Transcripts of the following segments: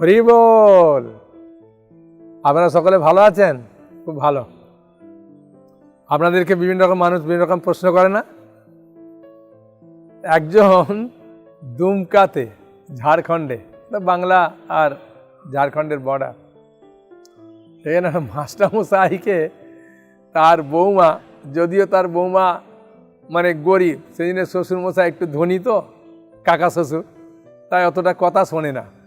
হরি বল। আপনারা সকলে ভালো আছেন? খুব ভালো। আপনাদেরকে বিভিন্ন রকম মানুষ বিভিন্ন রকম প্রশ্ন করে না? একজন দুমকাতে ঝাড়খণ্ডে বাংলা আর ঝাড়খণ্ডের বর্ডার সেখানে মাস্টারমশাইকে তার বৌমা, যদিও তার বৌমা মানে গরিব সেই জন্য শ্বশুরমশাই একটু ধনী তো, কাকা শ্বশুর, তাই অতটা কথা শোনে না।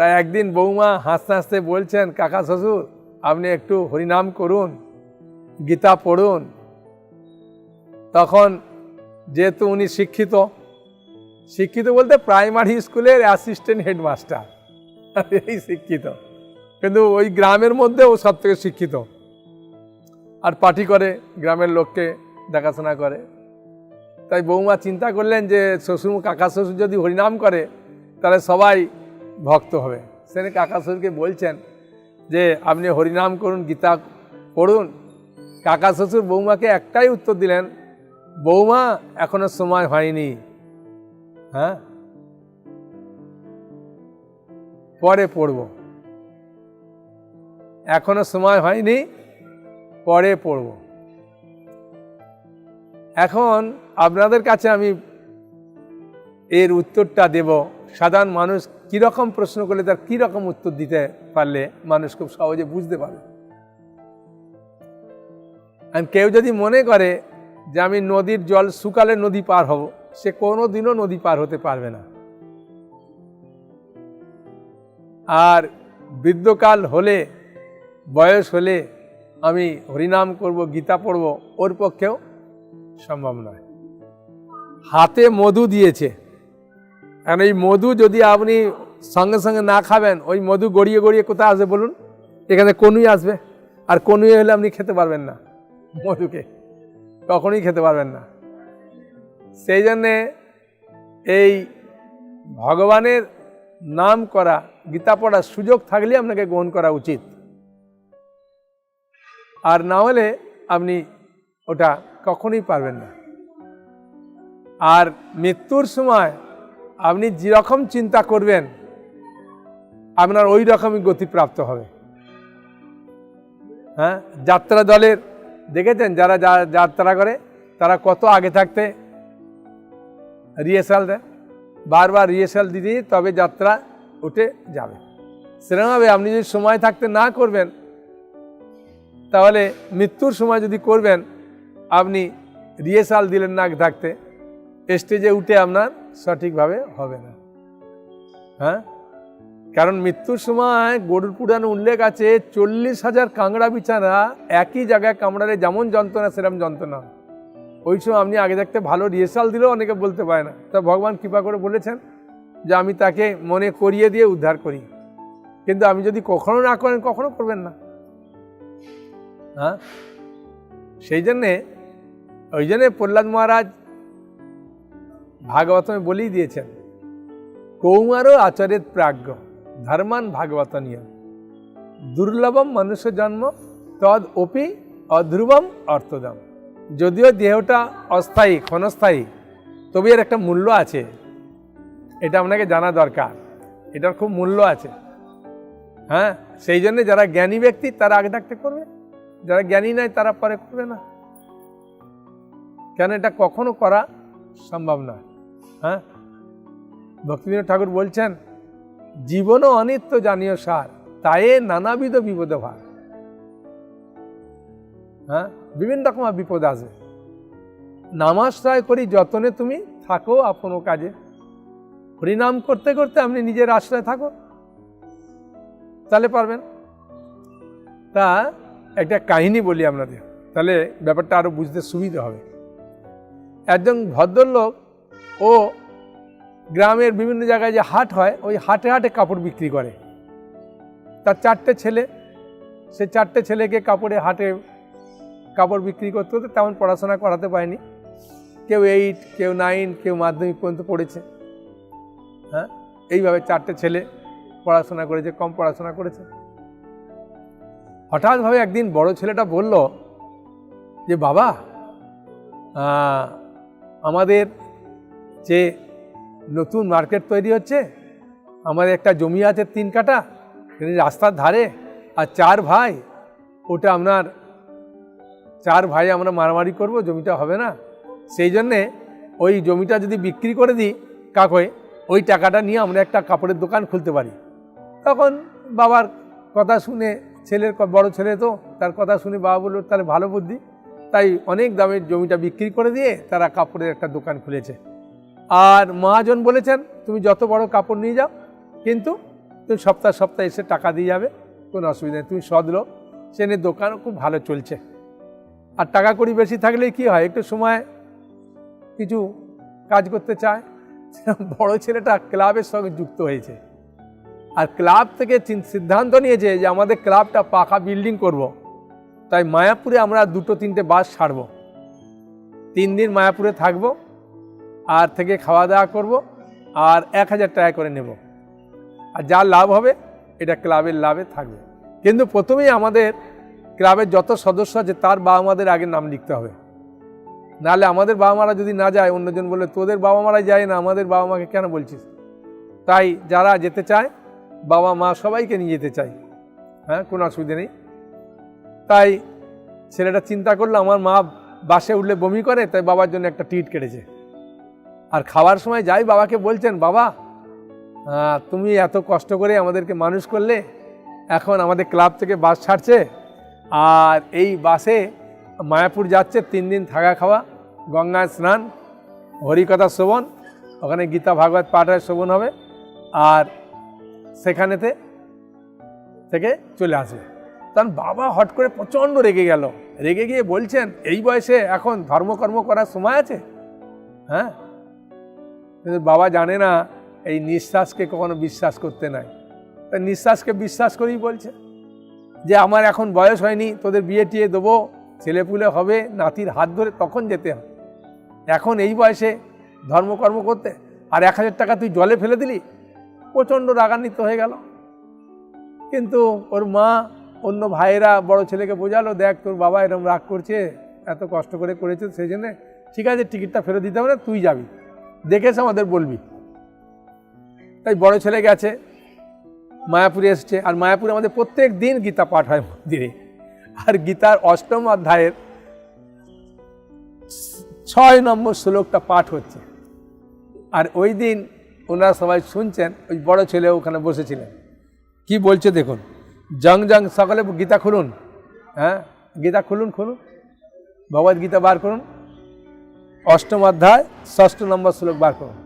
তাই একদিন বৌমা হাসতে হাসতে বলছেন, কাকা শ্বশুর, আপনি একটু হরিনাম করুন, গীতা পড়ুন। তখন যেহেতু উনি শিক্ষিত শিক্ষিত বলতে প্রাইমারি স্কুলের অ্যাসিস্ট্যান্ট হেডমাস্টার, এই শিক্ষিত। কিন্তু ওই গ্রামের মধ্যে ও সব থেকে শিক্ষিত। আর পার্টি করে, গ্রামের লোককে দেখাশোনা করে। তাই বৌমা চিন্তা করলেন যে, শ্বশুর, কাকা শ্বশুর যদি হরিনাম করে, তাহলে সবাই ভক্ত হবে। সেখানে কাকা শ্বশুরকে বলছেন যে, আপনি হরিনাম করুন, গীতা পড়ুন। কাকা শ্বশুর বৌমাকে একটাই উত্তর দিলেন, বৌমা, এখনও সময় হয়নি। হ্যাঁ? পরে পড়ব। এখনও সময় হয়নি, পরে পড়ব। এখন আপনাদের কাছে আমি এর উত্তরটা দেব। সাধারণ মানুষ কীরকম প্রশ্ন করলে তার কীরকম উত্তর দিতে পারলে মানুষ খুব সহজে বুঝতে পারবে আর কেউ যদি মনে করে যে আমি নদীর জল শুকালে নদী পার হব, সে কোনো দিনও নদী পার হতে পারবে না। আর বৃদ্ধকাল হলে, বয়স হলে আমি হরিনাম করব, গীতা পড়ব, ওর পক্ষেও সম্ভব নয়। হাতে মধু দিয়েছে। কারণ এই মধু যদি আপনি সঙ্গে সঙ্গে না খাবেন, ওই মধু গড়িয়ে গড়িয়ে কোথায় আসবে বলুন? এখানে কনুই আসবে। আর কনুই হলে আপনি খেতে পারবেন না মধুকে। কখনোই খেতে পারবেন না। সেই জন্যে এই ভগবানের নাম করা, গীতা পড়ার সুযোগ থাকলে আপনাকে গ্রহণ করা উচিত। আর না হলে আপনি ওটা কখনোই পারবেন না। আর মৃত্যুর সময় আপনি যেরকম চিন্তা করবেন, আপনার ওই রকমই গতিপ্রাপ্ত হবে। হ্যাঁ? যাত্রা দলের, দেখেছেন যারা যাত্রা করে, তারা কত আগে থাকতে রিহার্সাল দেয়? বারবার রিহার্সাল দিতে তবে যাত্রা উঠে যাবে। সেরকমভাবে আপনি যদি সময় থাকতে না করবেন, তাহলে মৃত্যুর সময় যদি করবেন, আপনি রিহার্সাল দিলেন না আগে থাকতে। স্টেজে উঠে আপনার সঠিকভাবে হবে না। হ্যাঁ? কারণ মৃত্যুর সময় গরুর পুরাণ উল্লেখ আছে, চল্লিশ হাজার কাংড়া বিছানা একই জায়গায় কামড়ালে যেমন যন্ত্রণা সেরকম যন্ত্রণা। ওই সময় আপনি আগে থাকতে ভালো রিহার্সাল দিলেও অনেকে বলতে পারে না। তা ভগবান কৃপা করে বলেছেন যে আমি তাকে মনে করিয়ে দিয়ে উদ্ধার করি। কিন্তু আমি যদি কখনো না করেন, কখনো করবেন না। হ্যাঁ? সেই জন্যে, ওই জন্যে প্রহ্লাদ মহারাজ ভাগবতমে বলেই দিয়েছেন কৌমারও আচারের প্রাজ্ঞ, ধর্মান ভাগবত নিয়ম দুর্লভম মনুষ্য জন্ম, তদ অপি অধ্রুবম অর্থদম যদিও দেহটা অস্থায়ী, ক্ষণস্থায়ী, তবে এর একটা মূল্য আছে। এটা আপনাকে জানা দরকার। এটার খুব মূল্য আছে। হ্যাঁ? সেই জন্য যারা জ্ঞানী ব্যক্তি, তারা আগে থাকতে করবে। যারা জ্ঞানী নয়, তারা পরে করবে না। কেন এটা কখনো করা সম্ভব নয়? হ্যাঁ? ভক্তিবিনোদ ঠাকুর বলছেন, জীবনও অনিত্য জানীয় সার, তাই নানাবিধ বিপদ ভার। হ্যাঁ? বিভিন্ন রকম বিপদ আসবে নামাশ্রয় করি যতনে তুমি থাকো আপন কাজে। হরিনাম করতে করতে আপনি নিজের আশ্রয় থাকো। তাহলে পারবেন। তা একটা কাহিনী বলি আপনাদের। তাহলে ব্যাপারটা আরও বুঝতে সুবিধা হবে। একজন ভদ্রলোক ও গ্রামের বিভিন্ন জায়গায় যে হাট হয়, ওই হাটে হাটে কাপড় বিক্রি করে। তার চারটে ছেলে, সে চারটে ছেলেকে কাপড়ে হাটে কাপড় বিক্রি করতে হতো, তেমন পড়াশোনা করাতে পারেনি। কেউ এইট কেউ নাইন কেউ মাধ্যমিক পর্যন্ত পড়েছে। হ্যাঁ এইভাবে চারটে ছেলে পড়াশোনা করেছে, কম পড়াশোনা করেছে। হঠাৎভাবে একদিন বড় ছেলেটা বলল যে, বাবা আমাদের যে নতুন মার্কেট তৈরি হচ্ছে আমার একটা জমি আছে তিন কাটা রাস্তার ধারে, আর চার ভাই, ওটা আপনার, চার ভাই আমরা মারামারি করব, জমিটা হবে না। সেই জন্যে ওই জমিটা যদি বিক্রি করে দিই কাকয়ে ওই টাকাটা নিয়ে আমরা একটা কাপড়ের দোকান খুলতে পারি। তখন বাবার কথা শুনে ছেলের বড় ছেলে তো, তার কথা শুনে বাবা বলল, তাহলে ভালো বুদ্ধি। তাই অনেক দামের জমিটা বিক্রি করে দিয়ে তারা কাপড়ের একটা দোকান খুলেছে। আর মহাজন বলেছেন, তুমি যত বড় কাপড় নিয়ে যাও, কিন্তু তুমি সপ্তাহ সপ্তাহে এসে টাকা দিয়ে যাবে, কোনো অসুবিধা নেই। তুমি সদ লোক সেনের দোকানও খুব ভালো চলছে। আর টাকা কড়ি বেশি থাকলে কি হয়? একটু সময় কিছু কাজ করতে চায় বড় ছেলেটা ক্লাবের সঙ্গে যুক্ত হয়েছে। আর ক্লাব থেকে সিদ্ধান্ত নিয়েছে যে আমাদের ক্লাবটা পাকা বিল্ডিং করব। তাই মায়াপুরে আমরা দুটো তিনটে বাস ছাড়ব। তিন দিন মায়াপুরে থাকব। আর থেকে খাওয়া দাওয়া করব আর এক হাজার টাকা করে নেব। আর যা লাভ হবে, এটা ক্লাবের লাভে থাকবে। কিন্তু প্রথমেই আমাদের ক্লাবের যত সদস্য আছে, তার বাবা মাদের আগে নাম লিখতে হবে। নাহলে আমাদের বাবা মারা যদি না যায়, অন্যজন বলে তোদের বাবা মারা যায় না, আমাদের বাবা মাকে কেন বলছিস? তাই যারা যেতে চায়, বাবা মা সবাইকে নিয়ে যেতে চাই। হ্যাঁ কোনো অসুবিধা নেই। তাই ছেলেটা চিন্তা করল, আমার মা বাসে উঠলে বমি করে, তাই বাবার জন্য একটা টিট কেটেছে। আর খাওয়ার সময় যাই বাবাকে বলছেন, বাবা তুমি এত কষ্ট করে আমাদেরকে মানুষ করলে, এখন আমাদের ক্লাব থেকে বাস ছাড়ছে, আর এই বাসে মায়াপুর যাচ্ছে তিন দিন থাকা খাওয়া, গঙ্গায় স্নান, হরিকথা শ্রবণ, ওখানে গীতা ভাগবত পাঠের শ্রবণ হবে, আর সেখানেতে থেকে চলে আসবে। তখন বাবা হট করে প্রচণ্ড রেগে গেল। রেগে গিয়ে বলছেন, এই বয়সে এখন ধর্মকর্ম করার সময় আছে? হ্যাঁ কিন্তু বাবা জানে না, এই নিঃশ্বাসকে কখনো বিশ্বাস করতে নাই। নিঃশ্বাসকে বিশ্বাস করেই বলছে যে, আমার এখন বয়স হয়নি, তোদের বিয়ে টিয়ে দেবো ছেলেপুলে হবে, নাতির হাত ধরে তখন যেতে হবে। এখন এই বয়সে ধর্মকর্ম করতে, আর এক হাজার টাকা তুই জলে ফেলে দিলি, প্রচণ্ড রাগান্বিত হয়ে গেল। কিন্তু ওর মা, অন্য ভাইয়েরা বড় ছেলেকে বোঝালো, দেখ, তোর বাবা এরকম রাগ করছে, এত কষ্ট করে করেছে সেই জন্যে ঠিক আছে, টিকিটটা ফেরত দিতে হবে না, তুই যাবি। দেখে এসে আমাদের বলবি। তাই বড় ছেলে গেছে, মায়াপুরে এসছে, আর মায়াপুরে আমাদের প্রত্যেক দিন গীতা পাঠ হয় মন্দিরে। আর গীতার অষ্টম অধ্যায়ের ছয় নম্বর শ্লোকটা পাঠ হচ্ছে। আর ওই দিন ওনারা সবাই শুনছেন, ওই বড় ছেলে ওখানে বসেছিলেন। কি বলছে দেখুন, জং জং সকলে গীতা খুলুন। হ্যাঁ গীতা খুলুন খুলুন। ভগবদ গীতা বার করুন। অষ্টম অধ্যায়, ষষ্ঠ নম্বর শ্লোক বার করুন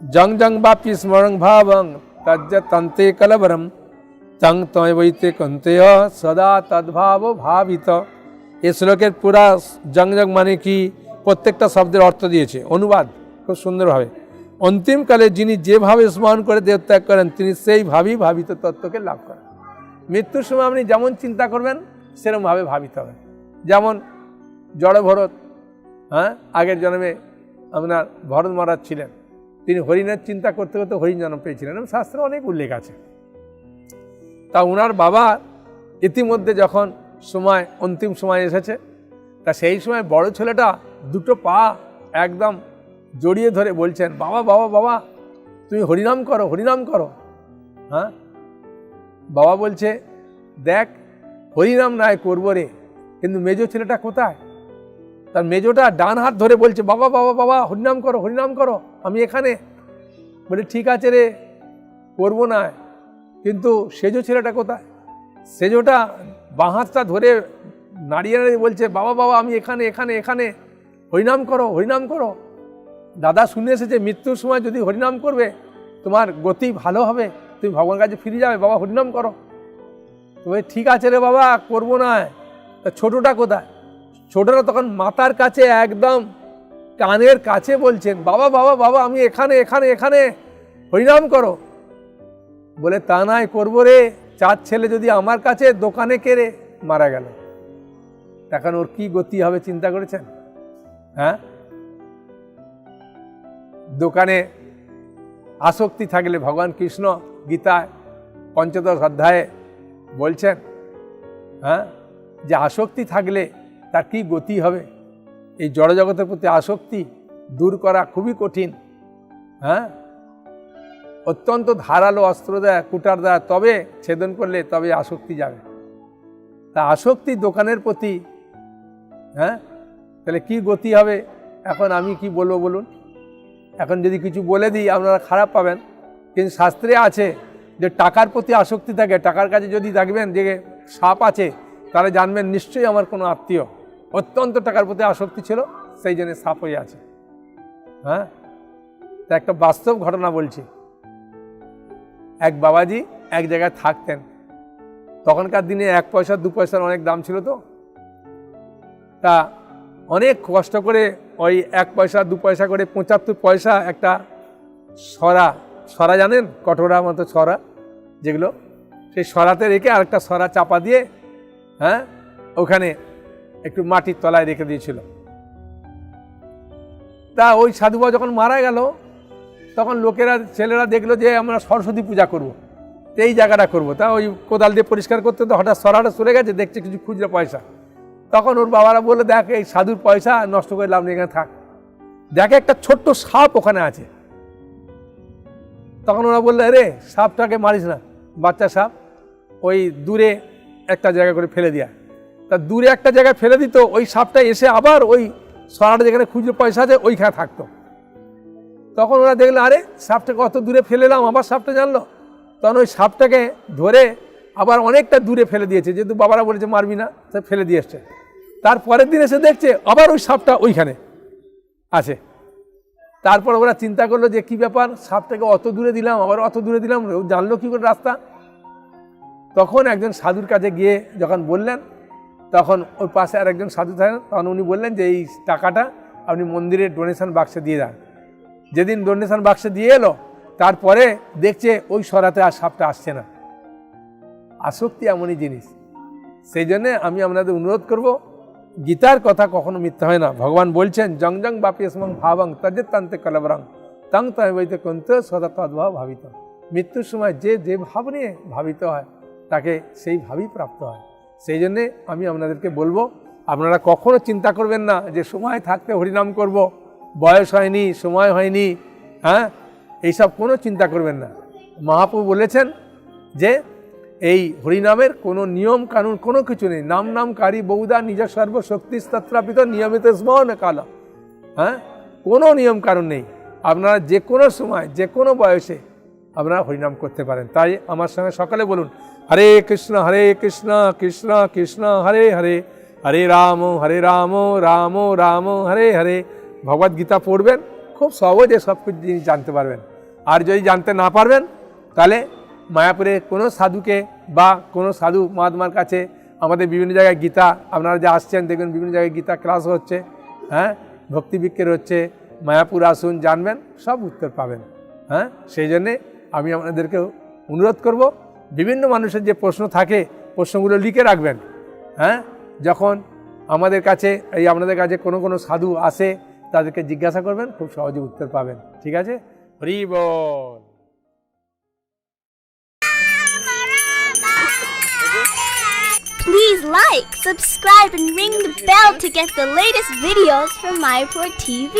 জং জং বাপি স্মরং ভাবং, তজ্জ তন্তে কলবরম, তং তয় বৈতে কন্তেয়, সদা তদ্ভাব ভাবিত। এ শ্লোকের পুরা জং জং মানে কি? প্রত্যেকটা শব্দের অর্থ দিয়েছে। অনুবাদ, খুব সুন্দরভাবে। অন্তিমকালে যিনি যেভাবে স্মরণ করে দেহত্যাগ করেন, তিনি সেইভাবেই ভাবিত তত্ত্বকে লাভ করেন। মৃত্যুর সময় আপনি যেমন চিন্তা করবেন সেরকমভাবে ভাবিত হবে যেমন জড় ভরত হ্যাঁ? আগের জন্মে আপনার ভরত মহারাজ ছিলেন। তিনি হরিণের চিন্তা করতে করতে হরিণ জন্ম পেয়েছিলেন এবং শাস্ত্রে অনেক উল্লেখ আছে। তা ওনার বাবা ইতিমধ্যে যখন সময়, অন্তিম সময় এসেছে, তা সেই সময় বড় ছেলেটা দুটো পা একদম জড়িয়ে ধরে বলছেন, বাবা বাবা বাবা, তুমি হরিনাম করো হরিনাম করো। হ্যাঁ? বাবা বলছে, দেখ, হরিনাম নয় করব রে, কিন্তু মেজো ছেলেটা কোথায়? তার মেজোটা ডান হাত ধরে বলছে, বাবা বাবা বাবা, হরিনাম করো হরিনাম করো, আমি এখানে। বলে, ঠিক আছে রে, করব না। কিন্তু সেজো ছেলেটা কোথায়? সেজোটা বাঁ হাতটা ধরে নাড়িয়ে নাড়িয়ে বলছে, বাবা বাবা, আমি এখানে এখানে এখানে। হরিনাম করো হরিনাম করো। দাদা শুনে এসেছে, মৃত্যুর সময় যদি হরিনাম করবে, তোমার গতি ভালো হবে। তুমি ভগবানের কাছে ফিরে যাবে, বাবা, হরিনাম করো। তবে ঠিক আছে রে বাবা, করব না। ছোটোটা কোথায়? ছোটরা তখন মাতার কাছে একদম কানের কাছে বলছেন, বাবা বাবা বাবা, আমি এখানে এখানে এখানে, হরিনাম করো। বলে, তা নয় করব রে। চার ছেলে যদি আমার কাছে দোকানে কেড়ে মারা গেল এখন ওর কি গতি হবে চিন্তা করেছেন? হ্যাঁ? দোকানে আসক্তি থাকলে ভগবান কৃষ্ণ গীতায় পঞ্চদশ অধ্যায়ে বলছেন হ্যাঁ যে আসক্তি থাকলে তার কী গতি হবে? এই জড়জগতের প্রতি আসক্তি দূর করা খুবই কঠিন। হ্যাঁ? অত্যন্ত ধারালো অস্ত্র দেয়, কুটার দেয়, তবে ছেদন করলে তবে আসক্তি যাবে। তা আসক্তি দোকানের প্রতি হ্যাঁ? তাহলে কি গতি হবে? এখন আমি কি বলব বলুন? এখন যদি কিছু বলে দিই, আপনারা খারাপ পাবেন। কিন্তু শাস্ত্রে আছে যে টাকার প্রতি আসক্তি থাকে। টাকার কাছে যদি দেখবেন যে সাপ আছে, তাহলে জানবেন নিশ্চয়ই আমার কোনো আত্মীয়। অত্যন্ত টাকার প্রতি আসক্তি ছিল, সেই জন্য সাপ হয়ে আছে। হ্যাঁ? তা একটা বাস্তব ঘটনা বলছি। এক বাবাজি এক জায়গায় থাকতেন। তখনকার দিনে এক পয়সা, দু পয়সার অনেক দাম ছিল তো। তা অনেক কষ্ট করে ওই এক পয়সা, দু পয়সা করে পঁচাত্তর পয়সা একটা সরা সরা জানেন? কটোরা মতো সরা যেগুলো, সেই সরাতে রেখে আরেকটা সরা চাপা দিয়ে হ্যাঁ? ওখানে একটু মাটির তলায় রেখে দিয়েছিল। তা ওই সাধুবা যখন মারা গেল, তখন লোকেরা, ছেলেরা দেখল যে আমরা সরস্বতী পূজা করব। এই জায়গাটা করব। তা ওই কোদাল দিয়ে পরিষ্কার করতে তো হঠাৎ সরাটা চলে গেছে, দেখছে কিছু খুচরো পয়সা। তখন ওর বাবারা বলল, দেখ, এই সাধুর পয়সা নষ্ট করে লাভ নেই, এখানে থাক। দেখে, একটা ছোট্ট সাপ ওখানে আছে। তখন ওরা বলল রে সাপটাকে মারিস না, বাচ্চা সাপ। ওই দূরে একটা জায়গা করে ফেলে দেয়া। তা দূরে একটা জায়গায় ফেলে দিত, ওই সাপটা এসে আবার ওই সরাটা যেখানে খুচরো পয়সা আছে ওইখানে থাকতো। তখন ওরা দেখল, আরে, সাপটাকে অত দূরে ফেলেলাম আবার সাপটা জানলো? তখন ওই সাপটাকে ধরে আবার অনেকটা দূরে ফেলে দিয়েছে, যেহেতু বাবারা বলেছে মারবি না সে ফেলে দিয়ে এসছে। তারপরের দিন এসে দেখছে আবার ওই সাপটা ওইখানে আছে। তারপর ওরা চিন্তা করল যে কি ব্যাপার, সাপটাকে অত দূরে দিলাম, আবার অত দূরে দিলাম জানলো কি করে রাস্তা? তখন একজন সাধুর কাছে গিয়ে যখন বললেন তখন ওই পাশে আর একজন সাধু থাকেন, তখন উনি বললেন যে এই টাকাটা আপনি মন্দিরের ডোনেশন বাক্সে দিয়ে দেন। যেদিন ডোনেশন বাক্সে দিয়ে এলো, তারপরে দেখছে ওই সরাতে আর সাপটা আসছে না। আসক্তি এমনই জিনিস। সেই জন্যে আমি আপনাদের অনুরোধ করব, গীতার কথা কখনো মিথ্যা হয় না। ভগবান বলছেন, জং জং বাপিসমং ভাবং তজে তান্তে কলবরং তং তৈবৈতে কন্ত সদা তদ্ভাব ভাবিত। মৃত্যুর সময় যে যে ভাব নিয়ে ভাবিত হয়, তাকে সেই ভাবই প্রাপ্ত হয়। সেই জন্যে আমি আপনাদেরকে বলব, আপনারা কখনো চিন্তা করবেন না যে সময় থাকতে হরিনাম করব, বয়স হয়নি, সময় হয়নি হ্যাঁ? এইসব কোনো চিন্তা করবেন না। মহাপ্রভু বলেছেন যে এই হরিনামের কোনো নিয়ম কানুন কোনো কিছু নেই। নাম নাম কারি বৌদা নিজ সর্বশক্তি নিয়মিত স্মরণ কাল। হ্যাঁ? কোনো নিয়ম কানুন নেই। আপনারা যে কোনো সময়, যে কোনো বয়সে আপনারা হরিনাম করতে পারেন। তাই আমার সঙ্গে সকালে বলুন হরে কৃষ্ণ হরে কৃষ্ণ কৃষ্ণ কৃষ্ণ, হরে হরে। হরে রাম হরে রাম রাম রাম, হরে হরে। ভগবদ গীতা পড়বেন, খুব সহজে সব কিছু জিনিস জানতে পারবেন। আর যদি জানতে না পারবেন, তাহলে মায়াপুরে কোনো সাধুকে বা কোনো সাধু মহাত্মার কাছে আমাদের বিভিন্ন জায়গায় গীতা, আপনারা যে আসছেন দেখবেন বিভিন্ন জায়গায় গীতা ক্লাস হচ্ছে হ্যাঁ? ভক্তিবিক্ষের হচ্ছে, মায়াপুর আসুন, জানবেন, সব উত্তর পাবেন হ্যাঁ? সেই জন্যে আমি আপনাদেরকে অনুরোধ করব বিভিন্ন মানুষের যে প্রশ্ন থাকে প্রশ্নগুলো লিখে রাখবেন। হ্যাঁ? যখন আমাদের কাছে এই আপনাদের কাছে কোনো কোনো সাধু আসে তাদেরকে জিজ্ঞাসা করবেন খুব সহজে উত্তর পাবেন। ঠিক আছে? Hari Please like, subscribe, and ring the bell to get the latest videos from MyPort TV.